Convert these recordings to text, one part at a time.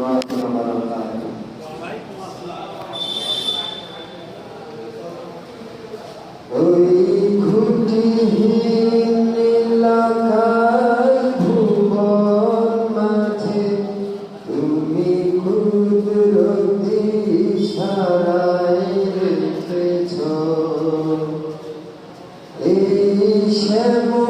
الله وبركاته ওই ঘুটিহীন নীলাকার ভুবন মাঝে তুমি কুদরতি সারায় রেখেছ এই শ্যামা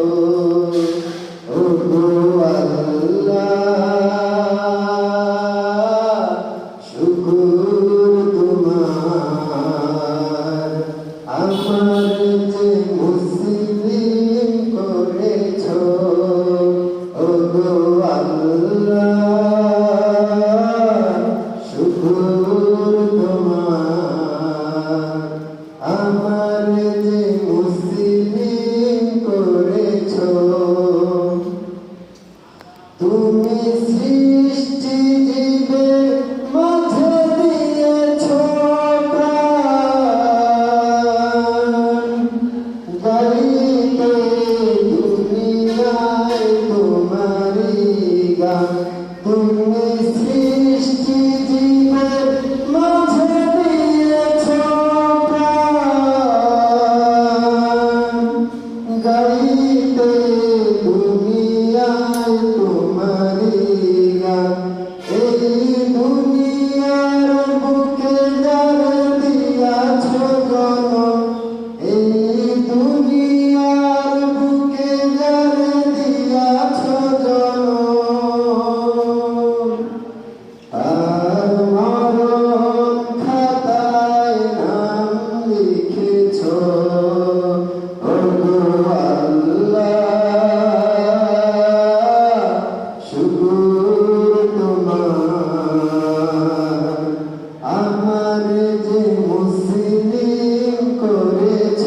আমার যে মুসলিম করেছ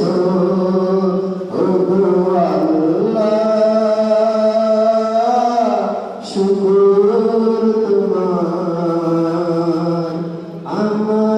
শুকুর তোমার। আমার